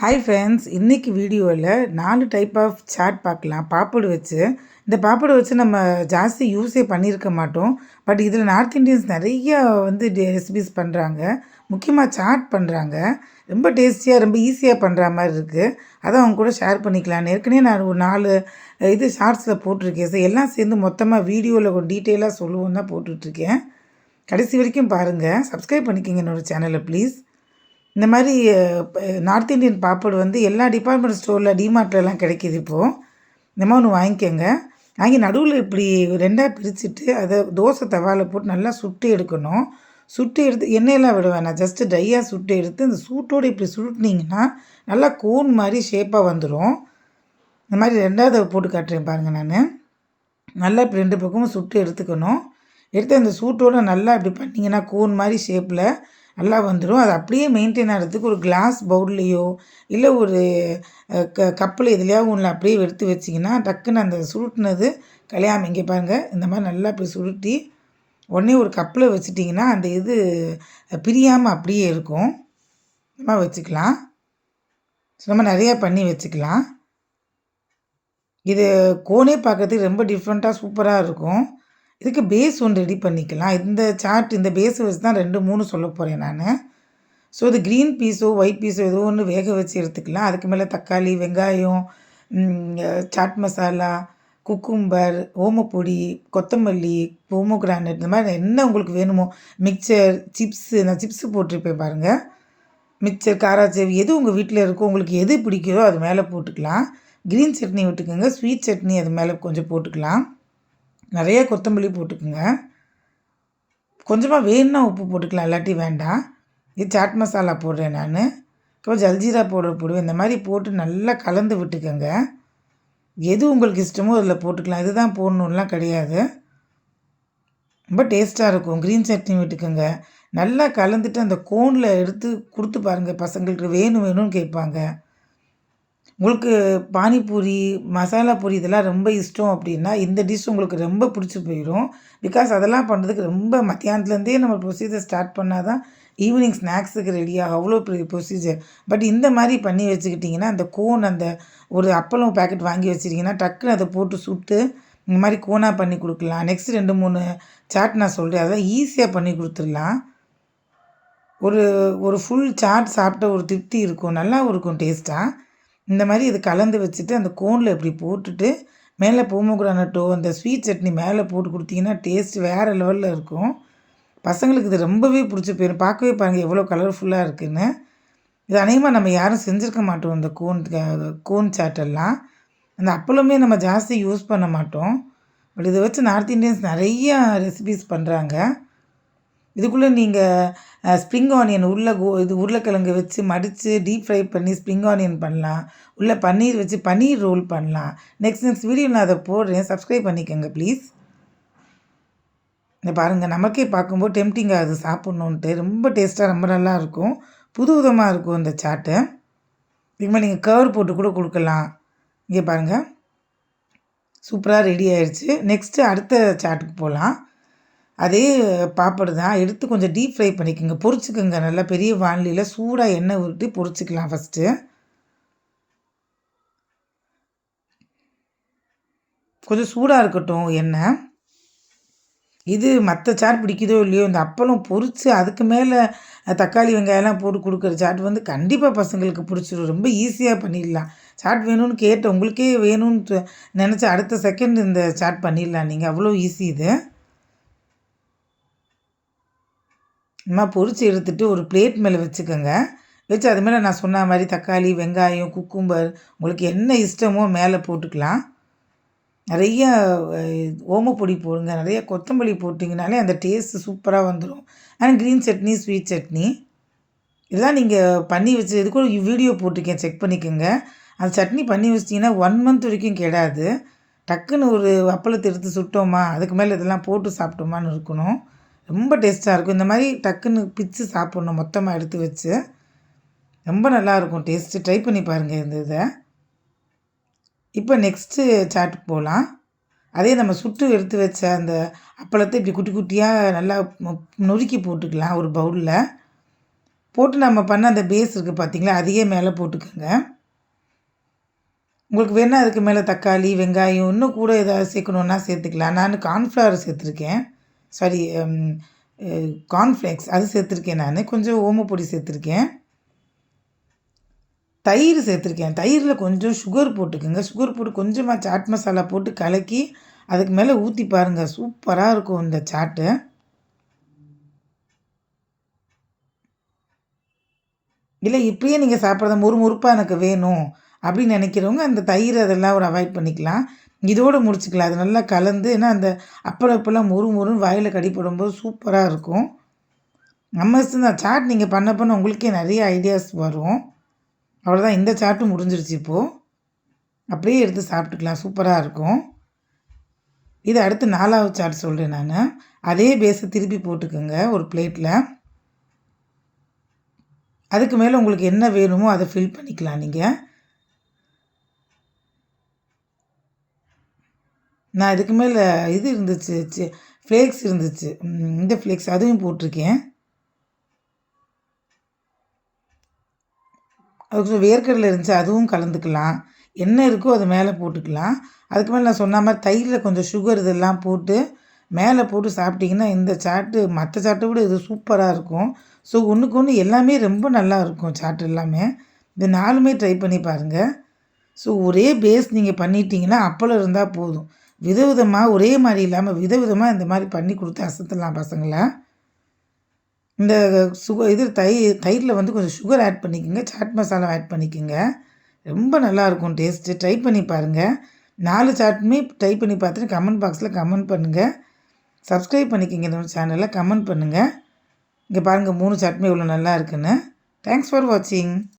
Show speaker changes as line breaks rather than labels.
Hi friends இன்றைக்கி வீடியோவில் நாலு டைப் ஆஃப் சாட் பார்க்கலாம். பாப்படு வச்சு. இந்த பாப்படு வச்சு நம்ம ஜாஸ்தி யூஸே பண்ணியிருக்க மாட்டோம். பட் இதில் நார்த் இந்தியன்ஸ் நிறைய வந்து ரெசிபிஸ் பண்ணுறாங்க முக்கியமாக சாட் பண்ணுறாங்க ரொம்ப டேஸ்டியாக ரொம்ப ஈஸியாக பண்ணுற மாதிரி இருக்குது அதை அவங்க கூட ஷேர் பண்ணிக்கலாம் ஏற்கனவே நான் ஒரு நாலு இது ஷார்ட்ஸில் போட்டிருக்கேன். சார் எல்லாம் சேர்ந்து மொத்தமாக வீடியோவில் ஒரு டீட்டெயிலாக சொல்லுவோம் தான் போட்டுட்ருக்கேன் கடைசி வரைக்கும் பாருங்கள் சப்ஸ்கிரைப் பண்ணிக்கோங்க என்னோடய சேனலை ப்ளீஸ் இந்த மாதிரி நார்த் இந்தியன் பாப்படு வந்து எல்லா டிபார்ட்மெண்ட் ஸ்டோரில் டிமார்ட்லலாம் கிடைக்கிது இப்போது இந்த மாதிரி ஒன்று வாங்கிக்கோங்க. வாங்கி நடுவில் இப்படி ரெண்டாக பிரிச்சுட்டு அதை தோசை தவாவில் போட்டு நல்லா சுட்டு எடுக்கணும். சுட்டு எடுத்து எண்ணெயெல்லாம் விடுவேன் நான் ஜஸ்ட்டு ட்ரையாக சுட்டு எடுத்து இந்த சூட்டோடு இப்படி சுருட்டினீங்கன்னா நல்லா கோன் மாதிரி ஷேப்பாக வந்துடும் இந்த மாதிரி ரெண்டாவது போட்டு காட்டுறேன் பாருங்கள் நான். நல்லா இப்படி ரெண்டு பக்கமும் சுட்டு எடுத்துக்கணும். எடுத்து அந்த சூட்டோடு நல்லா இப்படி பண்ணிங்கன்னா கோன் மாதிரி ஷேப்பில் நல்லா வந்துடும் அது அப்படியே மெயின்டைன் ஆகிறதுக்கு ஒரு கிளாஸ் பவுல்லையோ இல்லை ஒரு க கப்பில் எதுலையாவது ஒன்றில் அப்படியே எடுத்து வச்சிங்கன்னா டக்குன்னு அந்த சுருட்டினது கலையாமல் இங்கே பாருங்கள் இந்த மாதிரி நல்லா அப்படி சுருட்டி உடனே ஒரு கப்பில் வச்சிட்டிங்கன்னா அந்த இது பிரியாமல் அப்படியே இருக்கும். இந்த மாதிரி வச்சுக்கலாம். நம்ம நிறையா பண்ணி வச்சுக்கலாம். இது கோனே பார்க்குறதுக்கு ரொம்ப டிஃப்ரெண்ட்டாக சூப்பராக இருக்கும். இதுக்கு பேஸ் ஒன்று ரெடி பண்ணிக்கலாம். இந்த சார்ட் இந்த பேஸை வச்சு தான் ரெண்டு மூணு சொல்ல போகிறேன் நான். ஸோ இது க்ரீன் பீஸோ ஒயிட் பீஸோ ஏதோ ஒன்று வேக வச்சு எடுத்துக்கலாம். அதுக்கு மேலே தக்காளி வெங்காயம் சாட் மசாலா குக்கும்பர் ஓமப்பொடி கொத்தமல்லி கிரானட் இந்த மாதிரி என்ன உங்களுக்கு வேணுமோ மிக்சர் சிப்ஸு நான் சிப்ஸு போட்டிருப்பேன் பாருங்கள் மிக்சர் காராச்சேவி எது உங்கள் வீட்டில் இருக்கோ உங்களுக்கு எது பிடிக்குதோ அது மேலே போட்டுக்கலாம். க்ரீன் சட்னி விட்டுக்கோங்க. ஸ்வீட் சட்னி அது மேலே கொஞ்சம் போட்டுக்கலாம். நிறைய கொத்தமல்லி போட்டுக்குங்க. கொஞ்சமாக வேணுன்னா உப்பு போட்டுக்கலாம் இல்லாட்டி வேண்டாம். இது சாட் மசாலா போடுறேன் நான். அப்புறம் ஜல்ஜீரா பவுடர் போடுவேன். இந்த மாதிரி போட்டு நல்லா கலந்து விட்டுக்கோங்க. எது உங்களுக்கு இஷ்டமோ அதில் போட்டுக்கலாம். இதுதான் போடணுன்லாம் கிடையாது. ரொம்ப டேஸ்ட்டாக இருக்கும். க்ரீன் சட்னி விட்டுக்கோங்க. நல்லா கலந்துட்டு அந்த கோனில் எடுத்து கொடுத்து பாருங்கள் பசங்களுக்கு. வேணும் வேணும்னு கேட்பாங்க. உங்களுக்கு பானிபூரி மசாலா பூரி இதெல்லாம் ரொம்ப இஷ்டம் அப்படின்னா இந்த டிஷ் உங்களுக்கு ரொம்ப பிடிச்சி போயிடும். பிகாஸ் அதெல்லாம் பண்ணுறதுக்கு ரொம்ப மத்தியானத்துலேருந்தே நம்ம ப்ரொசீஜர் ஸ்டார்ட் பண்ணால் தான் ஈவினிங் ஸ்நாக்ஸுக்கு ரெடியாக அவ்வளோ பெரிய ப்ரொசீஜர் பட் இந்த மாதிரி பண்ணி வச்சுக்கிட்டிங்கன்னா அந்த கோன் அந்த ஒரு அப்பளம் பேக்கெட் வாங்கி வச்சுட்டிங்கன்னா டக்குன்னு அதை போட்டு சுட்டு இந்த மாதிரி கோனாக பண்ணி கொடுக்கலாம். நெக்ஸ்ட் ரெண்டு மூணு சாட் நான் சொல்கிறேன் அதெல்லாம் ஈஸியாக பண்ணி கொடுத்துடலாம். ஒரு ஒரு ஃபுல் சாட் சாப்பிட்ட ஒரு திருப்தி இருக்கும். நல்லாவும் இருக்கும் டேஸ்ட்டாக இந்த மாதிரி இது கலந்து வச்சுட்டு அந்த கோனில் இப்படி போட்டுட்டு மேலே போமோகிரானட்டோ அந்த ஸ்வீட் சட்னி மேலே போட்டு கொடுத்தீங்கன்னா டேஸ்ட் வேறு லெவலில் இருக்கும். பசங்களுக்கு இது ரொம்பவே பிடிச்சி போயிடும் பார்க்கவே பாருங்கள் எவ்வளோ கலர்ஃபுல்லாக இருக்குதுன்னு இது அநேகமாக நம்ம யாரும் செஞ்சுருக்க மாட்டோம் இந்த கோன் கோன் சாட்டெல்லாம். அந்த அப்பளமே நம்ம ஜாஸ்தி யூஸ் பண்ண மாட்டோம். பட் இதை வச்சு நார்த் இந்தியன்ஸ் நிறையா ரெசிபீஸ் பண்ணுறாங்க இதுக்குள்ளே நீங்கள் ஸ்ப்ரிங் ஆனியன் உருளை கோ இது உருளைக்கிழங்கு வச்சு மடித்து டீப் ஃப்ரை பண்ணி ஸ்ப்ரிங் ஆனியன் பண்ணலாம். உள்ளே பன்னீர் வச்சு பன்னீர் ரோல் பண்ணலாம். நெக்ஸ்ட் நெக்ஸ்ட் வீடியோ நான் அதை போடுறேன். சப்ஸ்கிரைப் பண்ணிக்கோங்க ப்ளீஸ் இந்த பாருங்கள் நமக்கே பார்க்கும்போது டெம்டிங் ஆகுது சாப்பிட்ணுன்ட்டு ரொம்ப டேஸ்ட்டாக ரொம்ப நல்லா இருக்கும். புது விதமாக இருக்கும் இந்த சாட்டு. இதுமாதிரி நீங்கள் கவர் போட்டு கூட கொடுக்கலாம். இங்கே பாருங்கள் சூப்பராக ரெடி ஆயிடுச்சு. நெக்ஸ்ட்டு அடுத்த சாட்டுக்கு போகலாம் அதே பாப்படு தான். எடுத்து கொஞ்சம் டீப் ஃப்ரை பண்ணிக்கோங்க. பொரிச்சுக்கோங்க நல்லா பெரிய வானிலையில் சூடாக எண்ணெய் ஊற்றி பொரிச்சிக்கலாம் ஃபஸ்ட்டு கொஞ்சம் சூடாக இருக்கட்டும் எண்ணெய். இது மற்ற சாட் பிடிக்குதோ இல்லையோ இந்த அப்பளம் பொரித்து அதுக்கு மேலே தக்காளி வெங்காயம்லாம் போட்டு கொடுக்குற சாட் வந்து கண்டிப்பாக பசங்களுக்கு பிடிச்சிடும் ரொம்ப ஈஸியாக பண்ணிடலாம். சாட் வேணும்னு கேட்ட உங்களுக்கே வேணும்னு நினச்சி அடுத்த செகண்ட் இந்த சாட் பண்ணிடலாம். நீங்கள் அவ்வளோ ஈஸி இது. அம்மா பொறிச்சு எடுத்துகிட்டு ஒரு பிளேட் மேலே வச்சுக்கோங்க. வச்சு அது மேலே நான் சொன்ன மாதிரி தக்காளி வெங்காயம் குக்கும்பர் உங்களுக்கு என்ன இஷ்டமோ மேலே போட்டுக்கலாம். நிறைய ஓமப்பொடி போடுங்க. நிறைய கொத்தமல்லி போட்டிங்கனாலே அந்த டேஸ்ட்டு சூப்பராக வந்துடும் ஆனால் க்ரீன் சட்னி ஸ்வீட் சட்னி இதெல்லாம் நீங்கள் பண்ணி வச்சு இது கூட வீடியோ போட்டிருக்கேன். செக் பண்ணிக்கோங்க. அந்த சட்னி பண்ணி வச்சிட்டிங்கன்னா ஒன் மந்த் வரைக்கும் கெடாது. டக்குன்னு ஒரு அப்பளத்தை எடுத்து சுட்டோமா அதுக்கு மேலே இதெல்லாம் போட்டு சாப்பிட்டோமான்னு இருக்கணும். ரொம்ப டேஸ்ட்டாக இருக்கும். இந்த மாதிரி டக்குன்னு பிச்சு சாப்பிட்ணும் மொத்தமாக எடுத்து வச்சு. ரொம்ப நல்லாயிருக்கும் டேஸ்ட்டு ட்ரை பண்ணி பாருங்கள் இந்த இதை. இப்போ நெக்ஸ்ட்டு சாட்டுக்கு போகலாம் அதே நம்ம சுட்டு எடுத்து வச்ச அந்த அப்பளத்தை இப்படி குட்டி குட்டியாக நல்லா நொறுக்கி போட்டுக்கலாம் ஒரு பவுலில் போட்டு நம்ம பண்ண அந்த பேஸ் இருக்குது பார்த்திங்களா அதையே மேலே போட்டுக்கோங்க. உங்களுக்கு வேணால் அதுக்கு மேலே தக்காளி வெங்காயம் இன்னும் கூட ஏதாவது சேர்க்கணுன்னா சேர்த்துக்கலாம். நான் கார்ன்ஃப்ளவர் சேர்த்துருக்கேன். சாரி கார்ன்ஃப்ளேக்ஸ் um, uh, அது சேர்த்துருக்கேன் நான். கொஞ்சம் ஓமப்பொடி சேர்த்துருக்கேன். தயிர் சேர்த்துருக்கேன். தயிரில் கொஞ்சம் சுகர் போட்டுக்கோங்க. சுகர் போட்டு கொஞ்சமாக சாட் மசாலா போட்டு கலக்கி அதுக்கு மேலே ஊற்றி பாருங்கள் சூப்பராக இருக்கும் இந்த சாட்டு இல்லை இப்படியே நீங்கள் சாப்பிட்றத முறு முறுப்பாக எனக்கு வேணும் அப்படின்னு நினைக்கிறவங்க அந்த தயிர் அதெல்லாம் ஒரு அவாய்ட் பண்ணிக்கலாம். இதோடு முடிச்சுக்கலாம். அது நல்லா கலந்து ஏன்னா அந்த அப்பளம் இப்போல்லாம் முறு முறுன்னு வாயில் கடி போடும்போது சூப்பராக இருக்கும். நம்ம தான் சாட் நீங்கள் பண்ண பண்ண உங்களுக்கே நிறைய ஐடியாஸ் வரும். அவ்வளோதான் இந்த சாட்டும் முடிஞ்சிருச்சு இப்போது அப்படியே எடுத்து சாப்பிட்டுக்கலாம். சூப்பராக இருக்கும். இது அடுத்து நாலாவது சாட் சொல்கிறேன் நான். அதே பேஸை திருப்பி போட்டுக்கோங்க ஒரு பிளேட்டில் அதுக்கு மேலே உங்களுக்கு என்ன வேணுமோ அதை ஃபில் பண்ணிக்கலாம் நீங்கள் நான் இதுக்கு மேலே இது இருந்துச்சு ஃப்ளேக்ஸ் இருந்துச்சு. இந்த ஃப்ளேக்ஸ் அதுவும் போட்டிருக்கேன். அதுக்கு வேர்க்கடலை இருந்துச்சு அதுவும் கலந்துக்கலாம். என்ன இருக்கோ அது மேலே போட்டுக்கலாம். அதுக்கு மேலே நான் சொன்ன மாதிரி தயிரில் கொஞ்சம் சுகர் இதெல்லாம் போட்டு மேலே போட்டு சாப்பிட்டிங்கன்னா இந்த சாட்டு மற்ற சாட்டை விட இது சூப்பராக இருக்கும். ஸோ ஒன்றுக்கு ஒன்று எல்லாமே ரொம்ப நல்லா இருக்கும் சாட்டு எல்லாமே. இந்த நாலுமே ட்ரை பண்ணி பாருங்கள் ஸோ ஒரே பேஸ் நீங்கள் பண்ணிட்டீங்கன்னா அப்பளம் இருந்தால் போதும். விதவிதமாக ஒரே மாதிரி இல்லாமல் விதவிதமாக இந்த மாதிரி பண்ணி கொடுத்து அசத்தலாம் பசங்களை. இந்த சுக இது தை தயிரில் வந்து கொஞ்சம் சுகர் ஆட் பண்ணிக்கோங்க சாட் மசாலா ஆட் பண்ணிக்கோங்க. ரொம்ப நல்லாயிருக்கும் டேஸ்ட்டு ட்ரை பண்ணி பாருங்கள் நாலு சாட்டுமே ட்ரை பண்ணி பார்த்துட்டு கமெண்ட் பாக்ஸில் கமெண்ட் பண்ணுங்கள் சப்ஸ்கிரைப் பண்ணிக்கோங்க இந்த சேனலில் கமெண்ட் பண்ணுங்கள் இங்கே பாருங்கள் மூணு சாட்டுமே இவ்வளோ நல்லா இருக்குன்னு. தேங்க்ஸ் ஃபார் வாட்சிங்